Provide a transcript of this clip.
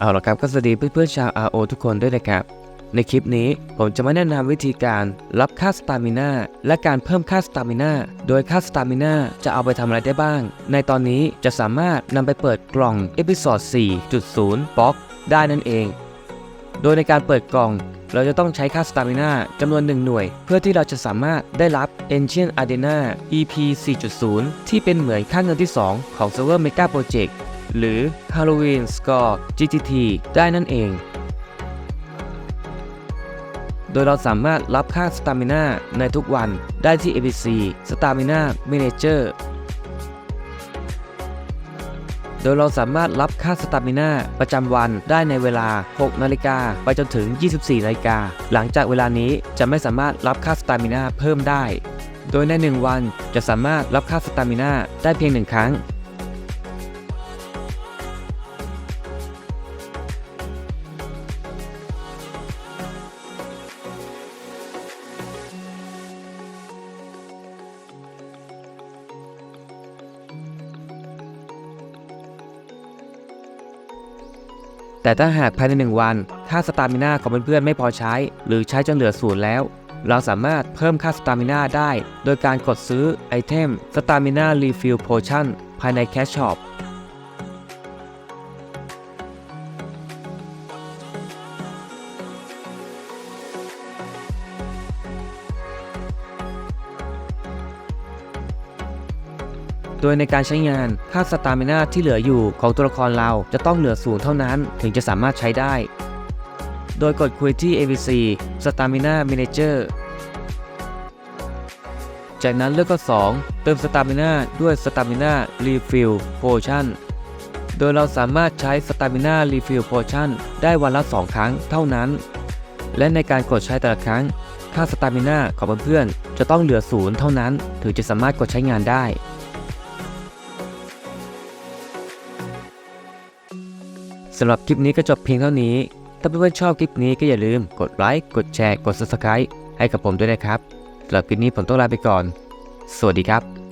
เอาละครับก็สวัสดีเพื่อนๆชาว RO ทุกคนด้วยนะครับ ในคลิปนี้ผมจะมาแนะนำวิธีการรับค่าสตามิน่าและการเพิ่มค่าสตามิน่าโดยค่าสตามิน่าจะเอาไปทำอะไรได้บ้าง ในตอนนี้จะสามารถนำไปเปิดกล่องเอพิ o d 4.0บ็อกได้นั่นเอง โดยในการเปิดกล่องเราจะต้องใช้ค่าสตามิน่าจำนวน 1 หน่วย เพื่อที่เราจะสามารถได้รับ Ancient Arena EP 4.0 ที่เป็นเหมือนค่าเงินที่ 2 ของ Server Mega Project หรือ Halloween Score GTT ได้นั่นเอง โดยเราสามารถรับค่าสตามิน่าในทุกวันได้ที่ ABC Stamina Manager โดยเราสามารถรับค่าสตามิน่าประจำวันได้ในเวลา 6 นาฬิกาไปจนถึง 24 นาฬิกา หลังจากเวลานี้จะไม่สามารถรับค่าสตามิน่าเพิ่มได้ โดยใน 1 วันจะสามารถรับค่าสตามิน่าได้เพียง 1 ครั้ง แต่ถ้าหากภายใน 1 วัน ค่าสตามิน่าของเพื่อนๆไม่พอใช้ หรือใช้จนเหลือศูนย์แล้ว เราสามารถเพิ่มค่าสตามิน่าได้ โดยการกดซื้อไอเทมสตามิน่ารีฟิลโพชั่นภายในแคชช็อป โดยในการใช้งานค่าสตามิน่าที่เหลืออยู่ของตัวละครเราจะต้องเหลือศูนย์เท่านั้นถึงจะสามารถใช้ได้ โดยกดคุยที่ ABC Stamina Manager จากนั้นเลือกข้อ2 เติมสตามิน่าด้วย Stamina Refill Potion โดยเราสามารถใช้ Stamina Refill Potion ได้วันละ 2 ครั้งเท่านั้น และในการกดใช้แต่ละครั้ง ค่าสตามิน่าของเพื่อนๆจะต้องเหลือศูนย์เท่านั้น ถึงจะสามารถกดใช้งานได้ สำหรับคลิปนี้ก็จบเพียงเท่านี้ ถ้าเพื่อนๆชอบคลิปนี้ก็อย่าลืมกดไลค์ กดแชร์ กด subscribe ให้กับผมด้วยนะครับสำหรับคลิปนี้ผมต้องลาไปก่อน สวัสดีครับ